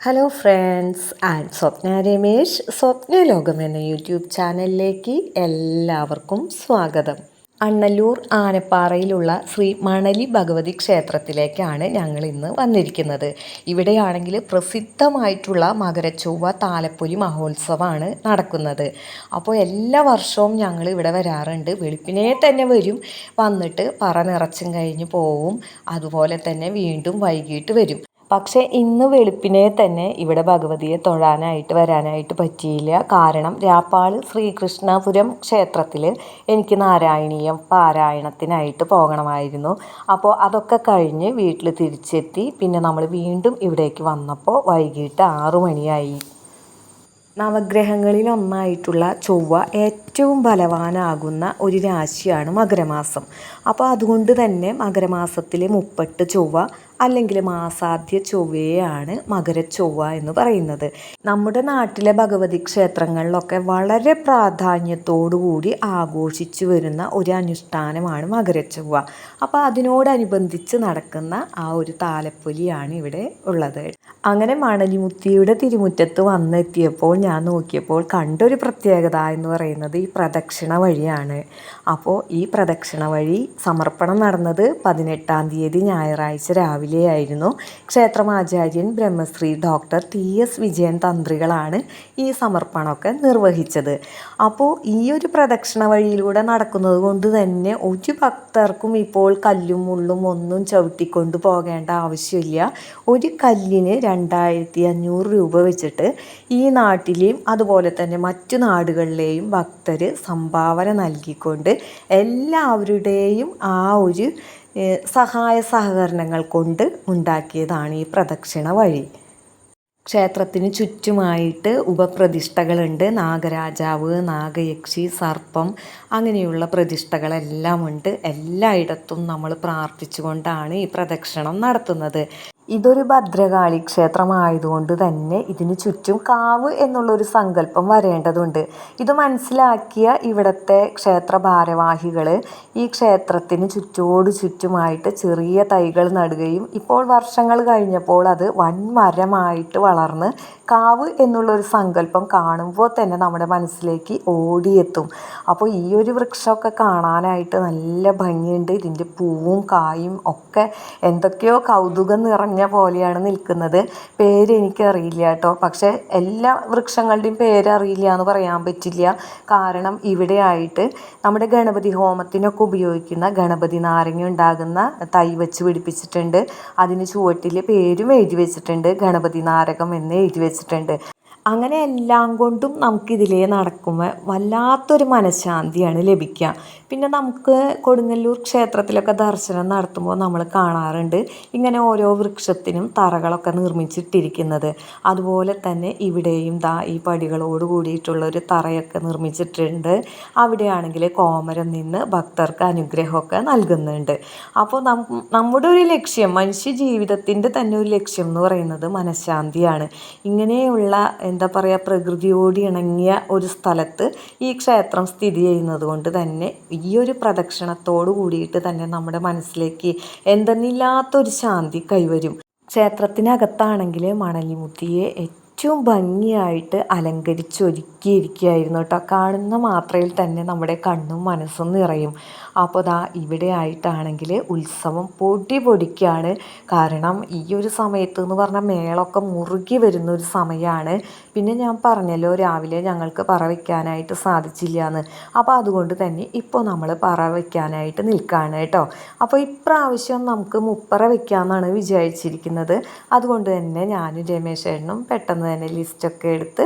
Hello friends and Swapna Ramesh Swapna ലോകം എന്ന YouTube ചാനലിലേക്ക് എല്ലാവർക്കും സ്വാഗതം. അണ്ണല്ലൂർ ആനപ്പാറയിലുള്ള ശ്രീ മണലി ഭഗവതി ക്ഷേത്രത്തിലേക്കാണ് ഞങ്ങൾ ഇന്ന് വന്നിരിക്കുന്നത്. ഇവിടെയാണെങ്കിൽ പ്രസിദ്ധമായിട്ടുള്ള മകരച്ചൊവ്വ താലപ്പൊലി മഹോത്സവമാണ് നടക്കുന്നത്. അപ്പോൾ എല്ലാ വർഷവും ഞങ്ങൾ ഇവിടെ വരാറുണ്ട്. വെളുപ്പിനെ തന്നെ വരും. വന്നിട്ട് പറ നിറച്ചും കഴിഞ്ഞ് പോവും. അതുപോലെ തന്നെ വീണ്ടും വൈകിട്ട് വരും. പക്ഷേ ഇന്ന് വെളുപ്പിനെ തന്നെ ഇവിടെ ഭഗവതിയെ തൊഴാനായിട്ട് വരാനായിട്ട് പറ്റിയില്ല. കാരണം രാപ്പാൾ ശ്രീകൃഷ്ണപുരം ക്ഷേത്രത്തിൽ എനിക്ക് നാരായണീയം പാരായണത്തിനായിട്ട് പോകണമായിരുന്നു. അപ്പോൾ അതൊക്കെ കഴിഞ്ഞ് വീട്ടിൽ തിരിച്ചെത്തി പിന്നെ നമ്മൾ വീണ്ടും ഇവിടേക്ക് വന്നപ്പോൾ വൈകിട്ട് ആറു മണിയായി. നവഗ്രഹങ്ങളിലൊന്നായിട്ടുള്ള ചൊവ്വ ഏറ്റവും ബലവാനാകുന്ന ഒരു രാശിയാണ് മകരമാസം. അപ്പോൾ അതുകൊണ്ട് തന്നെ മകരമാസത്തിലെ മുപ്പട്ട് ചൊവ്വ അല്ലെങ്കിൽ മാസാദ്യ ചൊവ്വയാണ് മകരച്ചൊവ്വ എന്ന് പറയുന്നത്. നമ്മുടെ നാട്ടിലെ ഭഗവതി ക്ഷേത്രങ്ങളിലൊക്കെ വളരെ പ്രാധാന്യത്തോടുകൂടി ആഘോഷിച്ചു വരുന്ന ഒരു അനുഷ്ഠാനമാണ് മകരച്ചൊവ്വ അപ്പോൾ അതിനോടനുബന്ധിച്ച് നടക്കുന്ന ആ ഒരു താലപ്പൊലിയാണ് ഇവിടെ ഉള്ളത്. അങ്ങനെ മണലിമുത്തിയുടെ തിരുമുറ്റത്ത് വന്നെത്തിയപ്പോൾ ഞാൻ നോക്കിയപ്പോൾ കണ്ടൊരു പ്രത്യേകത എന്ന് പറയുന്നത് ഈ പ്രദക്ഷിണ വഴിയാണ്. അപ്പോൾ ഈ പ്രദക്ഷിണ വഴി സമർപ്പണം നടന്നത് പതിനെട്ടാം തീയതി ഞായറാഴ്ച രാവിലെയായിരുന്നു ക്ഷേത്രമാചാര്യൻ Brahmasri doctor T S Vijayan തന്ത്രികളാണ് ഈ സമർപ്പണമൊക്കെ നിർവഹിച്ചത്. അപ്പോൾ ഈ ഒരു പ്രദക്ഷിണ വഴിയിലൂടെ നടക്കുന്നത് കൊണ്ട് തന്നെ ഒരു ഭക്തർക്കും ഇപ്പോൾ കല്ലും മുള്ളും ഒന്നും ചവിട്ടിക്കൊണ്ട് പോകേണ്ട ആവശ്യമില്ല. ഒരു കല്ലിന് രണ്ടായിരത്തി അഞ്ഞൂറ് രൂപ വെച്ചിട്ട് ഈ നാട്ടിലെയും അതുപോലെ തന്നെ മറ്റു നാടുകളിലെയും ഭക്തർ സംഭാവന നൽകിക്കൊണ്ട് എല്ലാവരുടെയും ആ ഒരു സഹായ സഹകരണങ്ങൾ കൊണ്ട് ഉണ്ടാക്കിയതാണ് ഈ പ്രദക്ഷിണ വഴി. ക്ഷേത്രത്തിന് ചുറ്റുമായിട്ട് ഉപപ്രതിഷ്ഠകളുണ്ട്. നാഗരാജാവ് നാഗയക്ഷി സർപ്പം അങ്ങനെയുള്ള പ്രതിഷ്ഠകളെല്ലാം ഉണ്ട്. എല്ലായിടത്തും നമ്മൾ പ്രാർത്ഥിച്ചുകൊണ്ടാണ് ഈ പ്രദക്ഷിണം നടത്തുന്നത്. ഇതൊരു ഭദ്രകാളി ക്ഷേത്രമായതുകൊണ്ട് തന്നെ ഇതിന് ചുറ്റും കാവ് എന്നുള്ളൊരു സങ്കല്പം വരേണ്ടതുണ്ട്. ഇത് മനസ്സിലാക്കിയ ഇവിടുത്തെ ക്ഷേത്ര ഭാരവാഹികൾ ഈ ക്ഷേത്രത്തിന് ചുറ്റോട് ചുറ്റുമായിട്ട് ചെറിയ തൈകൾ നടുകയും ഇപ്പോൾ വർഷങ്ങൾ കഴിഞ്ഞപ്പോൾ അത് വൻമരമായിട്ട് വളർന്ന് കാവ് എന്നുള്ളൊരു സങ്കല്പം കാണുമ്പോൾ തന്നെ നമ്മുടെ മനസ്സിലേക്ക് ഓടിയെത്തും. അപ്പോൾ ഈ ഒരു വൃക്ഷമൊക്കെ കാണാനായിട്ട് നല്ല ഭംഗിയുണ്ട്. ഇതിന്റെ പൂവും കായും ഒക്കെ എന്തൊക്കെയോ കൗതുകം നിറഞ്ഞ പറഞ്ഞ പോലെയാണ് നിൽക്കുന്നത്. പേര് എനിക്കറിയില്ല കേട്ടോ. പക്ഷേ എല്ലാ വൃക്ഷങ്ങളുടെയും പേരറിയില്ല എന്ന് പറയാൻ പറ്റില്ല. കാരണം ഇവിടെ ആയിട്ട് നമ്മുടെ ഗണപതി ഹോമത്തിനൊക്കെ ഉപയോഗിക്കുന്ന ഗണപതി നാരങ്ങ ഉണ്ടാകുന്ന തൈ വെച്ച് പിടിപ്പിച്ചിട്ടുണ്ട്. അതിന് ചുവട്ടിൽ പേരും എഴുതി വെച്ചിട്ടുണ്ട്. ഗണപതി നാരകം എന്ന് എഴുതി വെച്ചിട്ടുണ്ട്. അങ്ങനെ എല്ലാം കൊണ്ടും നമുക്കിതിലേ നടക്കുമ്പോൾ വല്ലാത്തൊരു മനഃശാന്തിയാണ് ലഭിക്കുക. പിന്നെ നമുക്ക് കൊടുങ്ങല്ലൂർ ക്ഷേത്രത്തിലൊക്കെ ദർശനം നടത്തുമ്പോൾ നമ്മൾ കാണാറുണ്ട് ഇങ്ങനെ ഓരോ വൃക്ഷത്തിനും തറകളൊക്കെ നിർമ്മിച്ചിട്ടിരിക്കുന്നത്. അതുപോലെ തന്നെ ഇവിടെയും ദാ ഈ പടികളോട് കൂടിയിട്ടുള്ളൊരു തറയൊക്കെ നിർമ്മിച്ചിട്ടുണ്ട്. അവിടെയാണെങ്കിൽ കോമരം നിന്ന് ഭക്തർക്ക് അനുഗ്രഹമൊക്കെ നൽകുന്നുണ്ട്. അപ്പോൾ നമ്മുടെ ഒരു ലക്ഷ്യം മനുഷ്യ ജീവിതത്തിന്റെ തന്നെ ഒരു ലക്ഷ്യം എന്ന് പറയുന്നത് മനഃശാന്തിയാണ്. ഇങ്ങനെയുള്ള എന്താ പറയുക പ്രകൃതിയോട് ഇണങ്ങിയ ഒരു സ്ഥലത്ത് ഈ ക്ഷേത്രം സ്ഥിതി ചെയ്യുന്നത് കൊണ്ട് തന്നെ ഈ ഒരു പ്രദക്ഷിണത്തോട് കൂടിയിട്ട് തന്നെ നമ്മുടെ മനസ്സിലേക്ക് എന്തെന്നില്ലാത്തൊരു ശാന്തി കൈവരും. ക്ഷേത്രത്തിനകത്താണെങ്കിൽ മണലിമുത്തിയെ ഏറ്റവും ഭംഗിയായിട്ട് അലങ്കരിച്ചൊരുക്കിയിരിക്കുകയായിരുന്നു കേട്ടോ. കാണുന്ന മാത്രയിൽ തന്നെ നമ്മുടെ കണ്ണും മനസ്സും നിറയും. അപ്പോൾ ദാ ഇവിടെ ആയിട്ടാണെങ്കിൽ ഉത്സവം പൊടി പൊടിക്കാണ് കാരണം ഈ ഒരു സമയത്ത് എന്ന് പറഞ്ഞാൽ മേളൊക്കെ മുറുകി വരുന്ന ഒരു സമയമാണ്. പിന്നെ ഞാൻ പറഞ്ഞല്ലോ രാവിലെ ഞങ്ങൾക്ക് പറ വയ്ക്കാനായിട്ട് സാധിച്ചില്ല എന്ന് അപ്പോൾ അതുകൊണ്ട് തന്നെ ഇപ്പോൾ നമ്മൾ പറ വയ്ക്കാനായിട്ട് നിൽക്കുകയാണ് കേട്ടോ. അപ്പോൾ ഇപ്രാവശ്യം നമുക്ക് മുപ്പറ വയ്ക്കാമെന്നാണ് വിചാരിച്ചിരിക്കുന്നത്. അതുകൊണ്ട് തന്നെ ഞാനും രമേശേട്ടനും പെട്ടെന്ന് തന്നെ ലിസ്റ്റൊക്കെ എടുത്ത്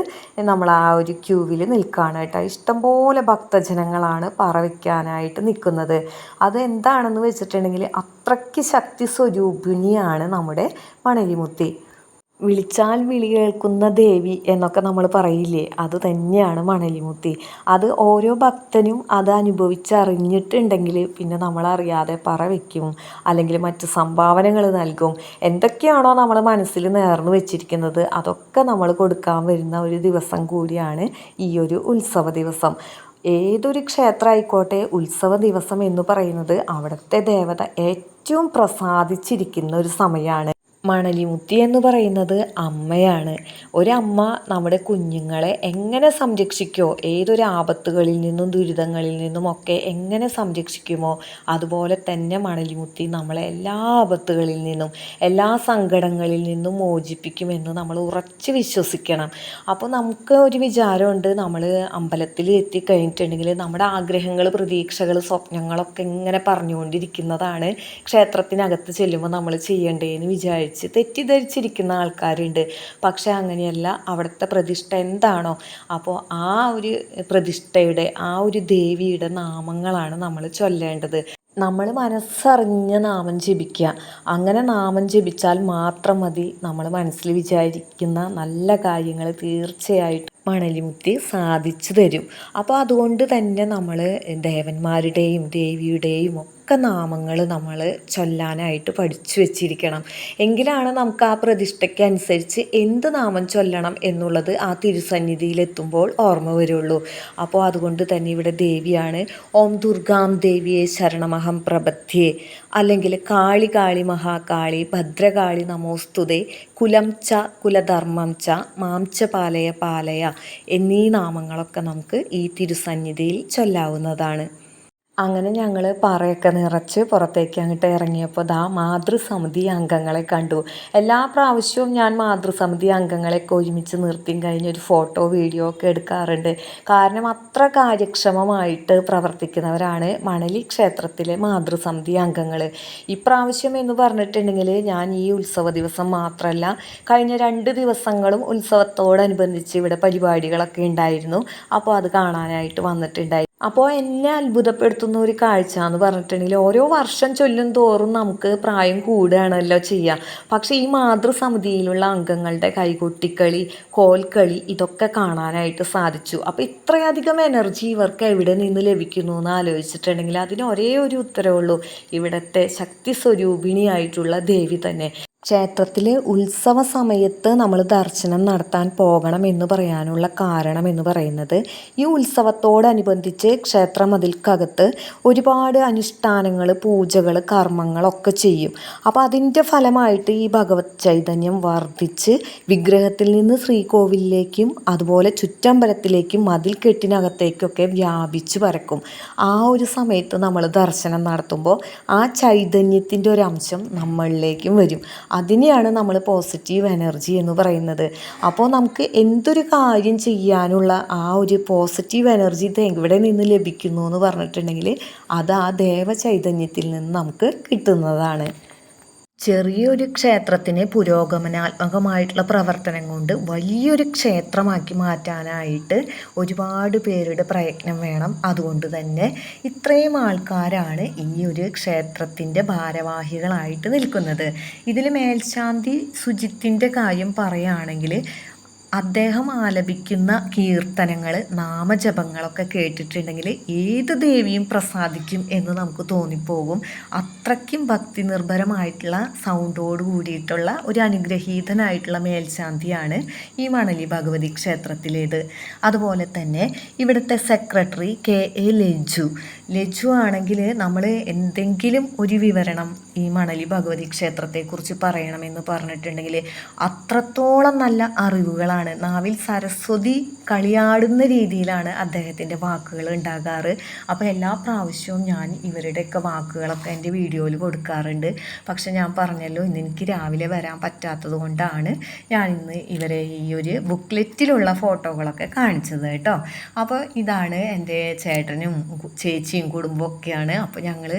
നമ്മൾ ആ ഒരു ക്യൂവിൽ നിൽക്കുകയാണ് കേട്ടോ. ഇഷ്ടംപോലെ ഭക്തജനങ്ങളാണ് പറ വയ്ക്കാനായിട്ട് നിൽക്കുന്നത്. അത് എന്താണെന്ന് വെച്ചിട്ടുണ്ടെങ്കിൽ അത്രയ്ക്ക് ശക്തി സ്വരൂപിണിയാണ് നമ്മുടെ മണലിമുത്തി. വിളിച്ചാൽ വിളി കേൾക്കുന്ന ദേവി എന്നൊക്കെ നമ്മൾ പറയില്ലേ? അത് തന്നെയാണ് മണലിമുത്തി. അത് ഓരോ ഭക്തനും അത് അനുഭവിച്ചറിഞ്ഞിട്ടുണ്ടെങ്കിൽ പിന്നെ നമ്മളറിയാതെ പറ വയ്ക്കും അല്ലെങ്കിൽ മറ്റ് സംഭാവനകൾ നൽകും. എന്തൊക്കെയാണോ നമ്മൾ മനസ്സിൽ നേർന്നു വെച്ചിരിക്കുന്നത് അതൊക്കെ നമ്മൾ കൊടുക്കാൻ വരുന്ന ഒരു ദിവസം കൂടിയാണ് ഈ ഒരു ഉത്സവ ദിവസം. ഏതൊരു ക്ഷേത്രം ആയിക്കോട്ടെ ഉത്സവ ദിവസം എന്ന് പറയുന്നത് അവിടുത്തെ ദേവത ഏറ്റവും പ്രസാദിച്ചിരിക്കുന്ന ഒരു സമയമാണ്. മണലിമുത്തി എന്ന് പറയുന്നത് അമ്മയാണ്. ഒരമ്മ നമ്മുടെ കുഞ്ഞുങ്ങളെ എങ്ങനെ സംരക്ഷിക്കുമോ ഏതൊരു ആപത്തുകളിൽ നിന്നും ദുരിതങ്ങളിൽ നിന്നും ഒക്കെ എങ്ങനെ സംരക്ഷിക്കുമോ അതുപോലെ തന്നെ മണലിമുത്തി നമ്മളെ എല്ലാ ആപത്തുകളിൽ നിന്നും എല്ലാ സങ്കടങ്ങളിൽ നിന്നും മോചിപ്പിക്കുമെന്ന് നമ്മൾ ഉറച്ച് വിശ്വസിക്കണം. അപ്പോൾ നമുക്ക് ഒരു വിചാരമുണ്ട് നമ്മൾ അമ്പലത്തിൽ എത്തിക്കഴിഞ്ഞിട്ടുണ്ടെങ്കിൽ നമ്മുടെ ആഗ്രഹങ്ങൾ പ്രതീക്ഷകൾ സ്വപ്നങ്ങളൊക്കെ ഇങ്ങനെ പറഞ്ഞുകൊണ്ടിരിക്കുന്നതാണ് ക്ഷേത്രത്തിനകത്ത് ചെല്ലുമ്പോൾ നമ്മൾ ചെയ്യേണ്ടതെന്ന് വിചാരിച്ച് തെറ്റിദ്ധരിച്ചിരിക്കുന്ന ആൾക്കാരുണ്ട്. പക്ഷെ അങ്ങനെയല്ല അവിടുത്തെ പ്രതിഷ്ഠ എന്താണോ അപ്പോൾ ആ ഒരു പ്രതിഷ്ഠയുടെ ആ ഒരു ദേവിയുടെ നാമങ്ങളാണ് നമ്മൾ ചൊല്ലേണ്ടത്. നമ്മൾ മനസ്സറിഞ്ഞ നാമം ജപിക്കുക. അങ്ങനെ നാമം ജപിച്ചാൽ മാത്രം മതി നമ്മൾ മനസ്സിൽ വിചാരിക്കുന്ന നല്ല കാര്യങ്ങൾ തീർച്ചയായിട്ടും മണലിമുത്തി സാധിച്ചു തരും. അപ്പോൾ അതുകൊണ്ട് തന്നെ നമ്മൾ ദേവന്മാരുടെയും ദേവിയുടെയും ഒക്കെ നാമങ്ങൾ നമ്മൾ ചൊല്ലാനായിട്ട് പഠിച്ചു വെച്ചിരിക്കണം. എങ്കിലാണ് നമുക്ക് ആ പ്രതിഷ്ഠയ്ക്ക് അനുസരിച്ച് എന്ത് നാമം ചൊല്ലണം എന്നുള്ളത് ആ തിരുസന്നിധിയിലെത്തുമ്പോൾ ഓർമ്മ വരുള്ളൂ. അപ്പോൾ അതുകൊണ്ട് തന്നെ ഇവിടെ ദേവിയാണ്. ഓം ദുർഗാം ദേവിയെ ശരണമഹം പ്രബദ്ധ്യേ അല്ലെങ്കിൽ കാളി കാളി മഹാകാളി ഭദ്രകാളി നമോസ്തുതേ കുലം ച കുലധർമ്മം ച മാം ച പാലയ പാലയ എന്നീ നാമങ്ങളൊക്കെ നമുക്ക് ഈ തിരുസന്നിധിയിൽ ചൊല്ലാവുന്നതാണ്. അങ്ങനെ ഞങ്ങൾ പാറയൊക്കെ നിറച്ച് പുറത്തേക്ക് അങ്ങോട്ട് ഇറങ്ങിയപ്പോൾ ദാ മാതൃസമിതി അംഗങ്ങളെ കണ്ടു. എല്ലാ പ്രാവശ്യവും ഞാൻ മാതൃസമിതി അംഗങ്ങളെയൊക്കെ ഒരുമിച്ച് നിർത്തിയും കഴിഞ്ഞ് ഒരു ഫോട്ടോ വീഡിയോ ഒക്കെ എടുക്കാറുണ്ട്. കാരണം അത്ര കാര്യക്ഷമമായിട്ട് പ്രവർത്തിക്കുന്നവരാണ് മണലി ക്ഷേത്രത്തിലെ മാതൃസമിതി അംഗങ്ങൾ ഇപ്രാവശ്യം എന്ന് പറഞ്ഞിട്ടുണ്ടെങ്കിൽ ഞാൻ ഈ ഉത്സവ ദിവസം മാത്രമല്ല കഴിഞ്ഞ രണ്ട് ദിവസങ്ങളും ഉത്സവത്തോടനുബന്ധിച്ച് ഇവിടെ പരിപാടികളൊക്കെ ഉണ്ടായിരുന്നു. അപ്പോൾ അത് കാണാനായിട്ട് വന്നിട്ടുണ്ടായി. അപ്പോൾ എന്നെ അത്ഭുതപ്പെടുത്തുന്ന ഒരു കാഴ്ച എന്ന് പറഞ്ഞിട്ടുണ്ടെങ്കിൽ ഓരോ വർഷം ചൊല്ലും തോറും നമുക്ക് പ്രായം കൂടുകയാണല്ലോ ചെയ്യുക പക്ഷേ ഈ മാതൃസമിതിയിലുള്ള അംഗങ്ങളുടെ കൈകൊട്ടിക്കളി കോൽക്കളി ഇതൊക്കെ കാണാനായിട്ട് സാധിച്ചു. അപ്പോൾ ഇത്രയധികം എനർജി ഇവർക്ക് എവിടെ നിന്ന് ലഭിക്കുന്നു എന്ന് ആലോചിച്ചിട്ടുണ്ടെങ്കിൽ അതിന് ഒരേ ഒരു ഉത്തരവുള്ളൂ. ഇവിടുത്തെ ശക്തി സ്വരൂപിണിയായിട്ടുള്ള ദേവി തന്നെ. ക്ഷേത്രത്തിൽ ഉത്സവ സമയത്ത് നമ്മൾ ദർശനം നടത്താൻ പോകണം എന്ന് പറയാനുള്ള കാരണം എന്ന് പറയുന്നത് ഈ ഉത്സവത്തോടനുബന്ധിച്ച് ക്ഷേത്ര മതിൽക്കകത്ത് ഒരുപാട് അനുഷ്ഠാനങ്ങൾ പൂജകൾ കർമ്മങ്ങളൊക്കെ ചെയ്യും. അപ്പോൾ അതിന്റെ ഫലമായിട്ട് ഈ ഭഗവത് ചൈതന്യം വർദ്ധിച്ച് വിഗ്രഹത്തിൽ നിന്ന് ശ്രീകോവിലിലേക്കും അതുപോലെ ചുറ്റമ്പലത്തിലേക്കും മതിൽ കെട്ടിനകത്തേക്കൊക്കെ വ്യാപിച്ചു പരക്കും. ആ ഒരു സമയത്ത് നമ്മൾ ദർശനം നടത്തുമ്പോൾ ആ ചൈതന്യത്തിന്റെ ഒരു അംശം നമ്മളിലേക്കും വരും. അതിനെയാണ് നമ്മൾ പോസിറ്റീവ് എനർജി എന്ന് പറയുന്നത്. അപ്പോൾ നമുക്ക് എന്തൊരു കാര്യം ചെയ്യാനുള്ള ആ ഒരു പോസിറ്റീവ് എനർജി എവിടെ നിന്ന് ലഭിക്കുന്നു എന്ന് പറഞ്ഞിട്ടുണ്ടെങ്കിൽ അത് ആ ദേവ ചൈതന്യത്തിൽ നിന്ന് നമുക്ക് കിട്ടുന്നതാണ്. ചെറിയൊരു ക്ഷേത്രത്തിനെ പുരോഗമനാത്മകമായിട്ടുള്ള പ്രവർത്തനം കൊണ്ട് വലിയൊരു ക്ഷേത്രമാക്കി മാറ്റാനായിട്ട് ഒരുപാട് പേരുടെ പ്രയത്നം വേണം. അതുകൊണ്ട് തന്നെ ഇത്രയും ആൾക്കാരാണ് ഈ ഒരു ക്ഷേത്രത്തിന്റെ ഭാരവാഹികളായിട്ട് നിൽക്കുന്നത്. ഇതിൽ മേൽശാന്തി സുജിത്തിന്റെ കാര്യം പറയുകയാണെങ്കിൽ അദ്ദേഹം ആലപിക്കുന്ന കീർത്തനങ്ങൾ നാമജപങ്ങളൊക്കെ കേട്ടിട്ടുണ്ടെങ്കിൽ ഏത് ദേവിയും പ്രസാദിക്കും എന്ന് നമുക്ക് തോന്നിപ്പോകും. അത്രയ്ക്കും ഭക്തി നിർഭരമായിട്ടുള്ള സൗണ്ടോട് കൂടിയിട്ടുള്ള ഒരു അനുഗ്രഹീതനായിട്ടുള്ള മേൽശാന്തിയാണ് ഈ മണലി ഭഗവതി ക്ഷേത്രത്തിലേത്. അതുപോലെ തന്നെ ഇവിടുത്തെ secretary K A Laju. Laju ആണെങ്കിൽ നമ്മൾ എന്തെങ്കിലും ഒരു വിവരണം ഈ മണലി ഭഗവതി ക്ഷേത്രത്തെക്കുറിച്ച് പറയണമെന്ന് പറഞ്ഞിട്ടുണ്ടെങ്കിൽ അത്രത്തോളം നല്ല അറിവുകളാണ്. നാവിൽ സരസ്വതി കളിയാടുന്ന രീതിയിലാണ് അദ്ദേഹത്തിന്റെ വാക്കുകൾ ഉണ്ടാകാറ്. അപ്പോൾ എല്ലാ പ്രാവശ്യവും ഞാൻ ഇവരുടെയൊക്കെ വാക്കുകളൊക്കെ എന്റെ വീഡിയോയിൽ കൊടുക്കാറുണ്ട്. പക്ഷെ ഞാൻ പറഞ്ഞല്ലോ ഇന്ന് എനിക്ക് രാവിലെ വരാൻ പറ്റാത്തത് കൊണ്ടാണ് ഞാൻ ഇന്ന് ഇവരെ ഈ ഒരു ബുക്ക്ലെറ്റിലുള്ള ഫോട്ടോകളൊക്കെ കാണിച്ചത് കേട്ടോ. അപ്പോൾ ഇതാണ് എന്റെ ചേട്ടനും ചേച്ചിയും കുടുംബമൊക്കെയാണ് അപ്പോൾ ഞങ്ങൾ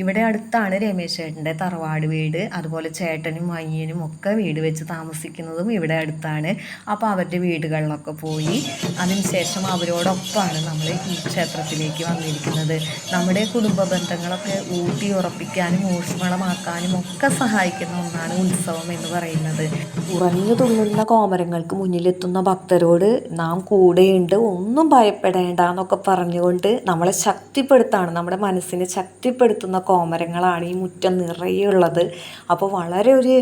ഇവിടെ അടുത്താണ് രമേശ് ചേട്ടന്റെ തറവാട് വീട് അതുപോലെ ചേട്ടനും അയ്യനും ഒക്കെ വീട് വെച്ച് താമസിക്കുന്നതും ഇവിടെ അടുത്താണ്. അപ്പോൾ അവരുടെ വീടുകളിലൊക്കെ പോയി അതിനുശേഷം അവരോടൊപ്പമാണ് നമ്മൾ ഈ ക്ഷേത്രത്തിലേക്ക് വന്നിരിക്കുന്നത്. നമ്മുടെ കുടുംബ ബന്ധങ്ങളൊക്കെ ഊട്ടി ഉറപ്പിക്കാനും ഊഷ്മളമാക്കാനും ഒക്കെ സഹായിക്കുന്ന ഒന്നാണ് ഉത്സവം എന്ന് പറയുന്നത്. ഉറഞ്ഞു തുള്ളുന്ന കോമരങ്ങൾക്ക് മുന്നിലെത്തുന്ന ഭക്തരോട് നാം കൂടെയുണ്ട് ഒന്നും ഭയപ്പെടേണ്ട എന്നൊക്കെ പറഞ്ഞുകൊണ്ട് നമ്മളെ ശക്തിപ്പെടുത്താണ് നമ്മുടെ മനസ്സിനെ ശക്തിപ്പെടുത്തുന്ന കോമരങ്ങളാണ് ഈ മുറ്റം നിറയെ ഉള്ളത് അപ്പോൾ വളരെ ഒരു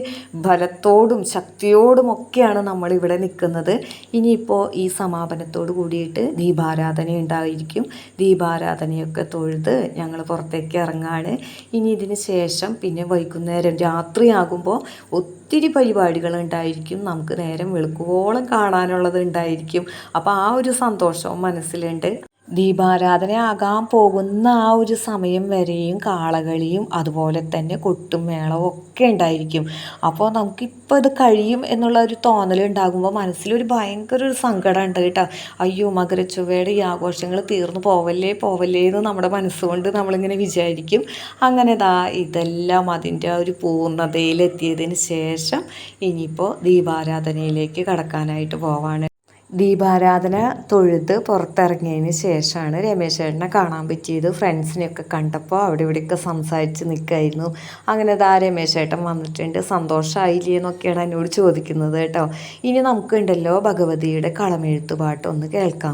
ബലത്തോടും ശക്തിയോടും ഒക്കെയാണ് നമ്മളിവിടെ നിൽക്കുന്നത്. ഇനിയിപ്പോൾ ഈ സമാപനത്തോട് കൂടിയിട്ട് ദീപാരാധന ഉണ്ടായിരിക്കും. ദീപാരാധനയൊക്കെ തൊഴുത് ഞങ്ങൾ പുറത്തേക്ക് ഇറങ്ങാണ്. ഇനി ഇതിന് ശേഷം പിന്നെ വൈകുന്നേരം രാത്രിയാകുമ്പോൾ ഒത്തിരി പരിപാടികൾ ഉണ്ടായിരിക്കും. നമുക്ക് നേരം വെളുക്കുവോളം കാണാനുള്ളത് ഉണ്ടായിരിക്കും. അപ്പോൾ ആ ഒരു സന്തോഷവും മനസ്സിലുണ്ട്. ദീപാരാധന ആകാൻ പോകുന്ന ആ ഒരു സമയം വരെയും കാളകളിയും അതുപോലെ തന്നെ കൊട്ടും മേളവും ഒക്കെ ഉണ്ടായിരിക്കും. അപ്പോൾ നമുക്കിപ്പോൾ ഇത് കഴിയും എന്നുള്ള ഒരു തോന്നൽ ഉണ്ടാകുമ്പോൾ മനസ്സിലൊരു ഭയങ്കര ഒരു സങ്കടം ഉണ്ട് കേട്ടോ. അയ്യോ മകരച്ചൊവ്വയുടെ ഈ ആഘോഷങ്ങൾ തീർന്നു പോവല്ലേ പോവല്ലേ എന്ന് നമ്മുടെ മനസ്സുകൊണ്ട് നമ്മളിങ്ങനെ വിചാരിക്കും. അങ്ങനെ ദാ ഇതെല്ലാം അതിന്റെ ഒരു പൂർണതയിലെത്തിയതിന് ശേഷം ഇനിയിപ്പോൾ ദീപാരാധനയിലേക്ക് കടക്കാനായിട്ട് പോവാണ്. ദീപാരാധന തൊഴുത് പുറത്തിറങ്ങിയതിന് ശേഷമാണ് രമേശേട്ടനെ കാണാൻ പറ്റിയത്. ഫ്രണ്ട്സിനെയൊക്കെ കണ്ടപ്പോൾ അവിടെ ഇവിടെയൊക്കെ സംസാരിച്ച് നിൽക്കായിരുന്നു. അങ്ങനെ ദാ രമേശേട്ടൻ വന്നിട്ടുണ്ട്. സന്തോഷമായില്ലേ എന്നൊക്കെയാണ് എന്നോട് ചോദിക്കുന്നത് കേട്ടോ. ഇനി നമുക്കുണ്ടല്ലോ ഭഗവതിയുടെ കളമെഴുത്തുപാട്ടൊന്ന് പാട്ട്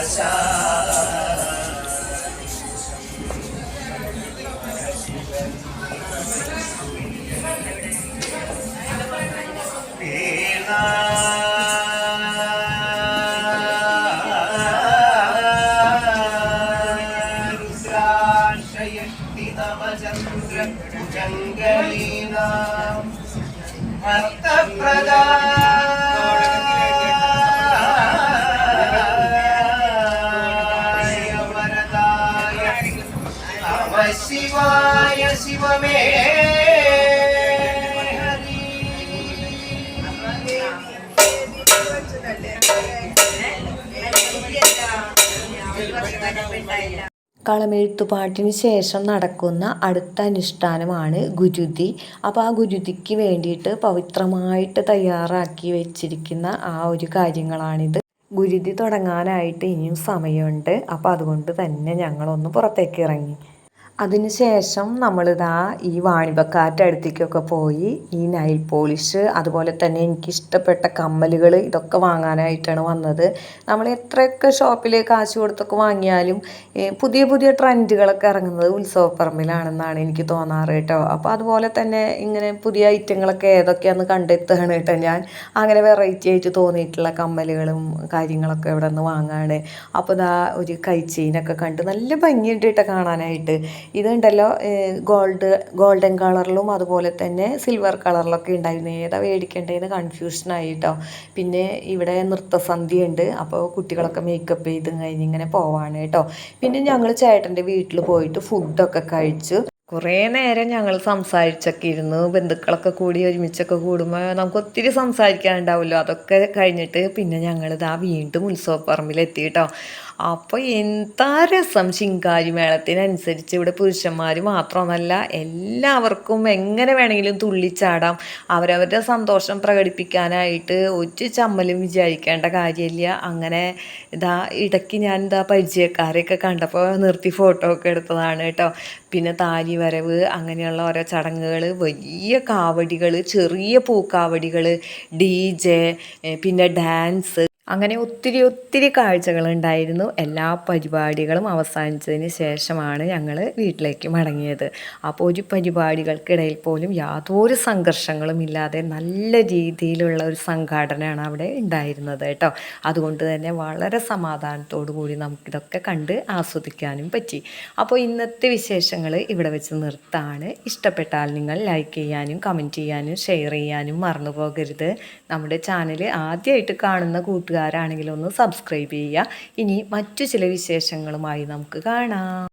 आशा चन्द्रकुचङ्गलीनां भक्तप्रदा ശിവമേ. കളമെഴുത്തുപാട്ടിന് ശേഷം നടക്കുന്ന അടുത്ത അനുഷ്ഠാനമാണ് ഗുരുതി. അപ്പോൾ ആ ഗുരുതിക്ക് വേണ്ടിയിട്ട് പവിത്രമായിട്ട് തയ്യാറാക്കി വെച്ചിരിക്കുന്ന ആ ഒരു കാര്യങ്ങളാണിത്. ഗുരുതി തുടങ്ങാനായിട്ട് ഇനിയും സമയമുണ്ട്. അപ്പോൾ അതുകൊണ്ട് തന്നെ ഞങ്ങളൊന്ന് പുറത്തേക്ക് ഇറങ്ങി. അതിനുശേഷം നമ്മളിതാ ഈ വാണിഭക്കാരുടെ അടുത്തേക്കൊക്കെ പോയി ഈ നൈൽ പോളിഷ് അതുപോലെ തന്നെ എനിക്ക് ഇഷ്ടപ്പെട്ട കമ്മലുകൾ ഇതൊക്കെ വാങ്ങാനായിട്ടാണ് വന്നത്. നമ്മൾ എത്രയൊക്കെ ഷോപ്പിൽ കാശ് കൊടുത്തൊക്കെ വാങ്ങിയാലും പുതിയ പുതിയ ട്രെൻഡുകളൊക്കെ ഇറങ്ങുന്നത് ഉത്സവപ്പറമ്പിലാണെന്നാണ് എനിക്ക് തോന്നാറ് കേട്ടോ. അപ്പോൾ അതുപോലെ തന്നെ ഇങ്ങനെ പുതിയ ഐറ്റങ്ങളൊക്കെ ഏതൊക്കെയാണെന്ന് കണ്ടെത്തുകയാണ് കേട്ടോ ഞാൻ. അങ്ങനെ വെറൈറ്റി ആയിട്ട് തോന്നിയിട്ടുള്ള കമ്മലുകളും കാര്യങ്ങളൊക്കെ ഇവിടെ നിന്ന് വാങ്ങാണ്. അപ്പോൾ ഇതാ ഒരു കൈച്ചെയിനൊക്കെ കണ്ട് നല്ല ഭംഗിയുണ്ട് കേട്ടോ കാണാനായിട്ട്. ഇതുണ്ടല്ലോ ഗോൾഡ് ഗോൾഡൻ കളറിലും അതുപോലെ തന്നെ സിൽവർ കളറിലൊക്കെ ഉണ്ടായിരുന്നു. ഏതാ മേടിക്കേണ്ടതെന്ന് കൺഫ്യൂഷനായി കേട്ടോ പിന്നെ ഇവിടെ നൃത്തസന്ധ്യ ഉണ്ട് അപ്പോൾ കുട്ടികളൊക്കെ മേക്കപ്പ് ചെയ്ത് കഴിഞ്ഞ് ഇങ്ങനെ പോവാണ് കേട്ടോ. പിന്നെ ഞങ്ങൾ ചേട്ടന്റെ വീട്ടിൽ പോയിട്ട് ഫുഡൊക്കെ കഴിച്ചു. കുറേ നേരം ഞങ്ങൾ സംസാരിച്ചൊക്കെ ഇരുന്നു. ബന്ധുക്കളൊക്കെ കൂടി ഒരുമിച്ചൊക്കെ കൂടുമ്പോൾ നമുക്ക് ഒത്തിരി സംസാരിക്കാനുണ്ടാവുമല്ലോ. അതൊക്കെ കഴിഞ്ഞിട്ട് പിന്നെ ഞങ്ങളിതാ വീണ്ടും ഉത്സവപ്പറമ്പിലെത്തി കേട്ടോ. അപ്പോൾ എന്താ രസം ശിങ്കാരി മേളത്തിനനുസരിച്ച് ഇവിടെ പുരുഷന്മാർ മാത്രമല്ല എല്ലാവർക്കും എങ്ങനെ വേണമെങ്കിലും തുള്ളിച്ചാടാം. അവരവരുടെ സന്തോഷം പ്രകടിപ്പിക്കാനായിട്ട് ഒരു ചമ്മലും വിചാരിക്കേണ്ട കാര്യമില്ല. അങ്ങനെ ഇതാ ഇടയ്ക്ക് ഞാൻ ഇതാ പരിചയക്കാരെയൊക്കെ കണ്ടപ്പോൾ നിർത്തി ഫോട്ടോ ഒക്കെ എടുത്തതാണ് കേട്ടോ. പിന്നെ താലി വരവ് അങ്ങനെയുള്ള ഓരോ ചടങ്ങുകൾ വലിയ കാവടികൾ ചെറിയ പൂക്കാവടികൾ ഡി ജെ പിന്നെ ഡാൻസ് അങ്ങനെ ഒത്തിരി ഒത്തിരി കാഴ്ചകളുണ്ടായിരുന്നു. എല്ലാ പരിപാടികളും അവസാനിച്ചതിന് ശേഷമാണ് ഞങ്ങൾ വീട്ടിലേക്ക് മടങ്ങിയത്. അപ്പോൾ ഒരു പരിപാടികൾക്കിടയിൽ പോലും യാതൊരു സംഘർഷങ്ങളും ഇല്ലാതെ നല്ല രീതിയിലുള്ള ഒരു സംഘാടനയാണ് അവിടെ ഉണ്ടായിരുന്നത് കേട്ടോ. അതുകൊണ്ട് തന്നെ വളരെ സമാധാനത്തോടു കൂടി നമുക്കിതൊക്കെ കണ്ട് ആസ്വദിക്കാനും പറ്റി. അപ്പോൾ ഇന്നത്തെ വിശേഷങ്ങൾ ഇവിടെ വെച്ച് നിർത്താണ്. ഇഷ്ടപ്പെട്ടാൽ നിങ്ങൾ ലൈക്ക് ചെയ്യാനും കമന്റ് ചെയ്യാനും ഷെയർ ചെയ്യാനും മറന്നു പോകരുത്. നമ്മുടെ ചാനൽ ആദ്യമായിട്ട് കാണുന്ന കൂട്ടുകാർ കൂട്ടുകാരാണെങ്കിൽ ഒന്ന് സബ്സ്ക്രൈബ് ചെയ്യുക. ഇനി മറ്റു ചില വിശേഷങ്ങളുമായി നമുക്ക് കാണാം.